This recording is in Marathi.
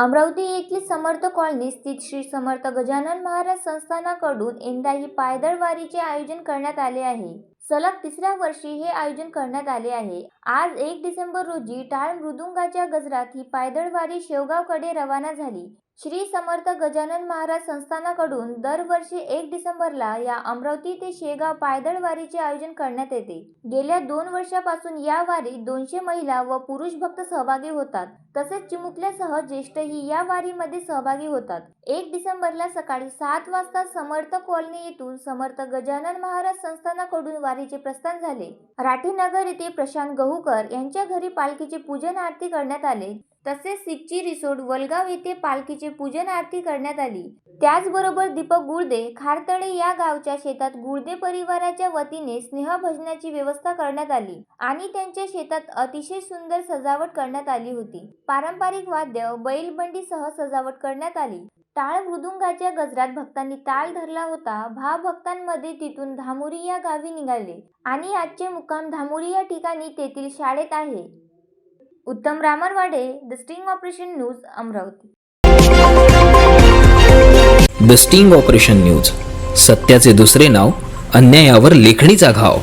अमरावती येथील समर्थ कॉलनी स्थित श्री समर्थ गजानन महाराज संस्थानाकडून यंदाही पायदळ वारीचे आयोजन करण्यात आले आहे. सलग तिसऱ्या वर्षी हे आयोजन करण्यात आले आहे. आज एक डिसेंबर रोजी टाळ मृदुंगाच्या गजरात ही पायदळ वारी शेवगावकडे रवाना झाली. श्री समर्थ गजानन महाराज संस्थानाकडून दरवर्षी एक डिसेंबरला या अमरावती ते शेगाव पायदळ वारीचे आयोजन करण्यात येते. गेल्या दोन वर्षापासून या वारीत दोनशे महिला व पुरुष भक्त सहभागी होतात. तसेच चिमुकल्यासह ज्येष्ठही या वारीमध्ये सहभागी होतात. एक डिसेंबरला सकाळी सात वाजता समर्थ कॉलनी येथून समर्थ गजानन महाराज संस्थानाकडून वारीचे प्रस्थान झाले. राठीनगर येथे प्रशांत गहूकर यांच्या घरी पालखीचे पूजन आरती करण्यात आले. तसेच सिच्ची रिसोड वलगाव येथे पालखीचे पूजन आरती करण्यात आली. त्याचबरोबर दीपक गुळदे खारतळे या गावच्या शेतात गुळदे परिवाराच्या वतीने स्नेहभजनाची व्यवस्था करण्यात आली आणि त्यांच्या शेतात अतिशय सुंदर सजावट करण्यात आली होती. पारंपरिक वाद्य बैलबंडीसह सजावट करण्यात आली. टाळ मृदुंगाच्या गजरात भक्तांनी ताल धरला होता. भाव भक्तांमध्ये तिथून धामुरी या गावी निघाले. आणि आजचे मुक्काम धामुरी या ठिकाणी तेथील शाळेत आहे. Uttam Ramarwade the sting operation news Amravati. The sting operation news. सत्याचे दुसरे नाव अन्यायावर लेखणीचा घाव.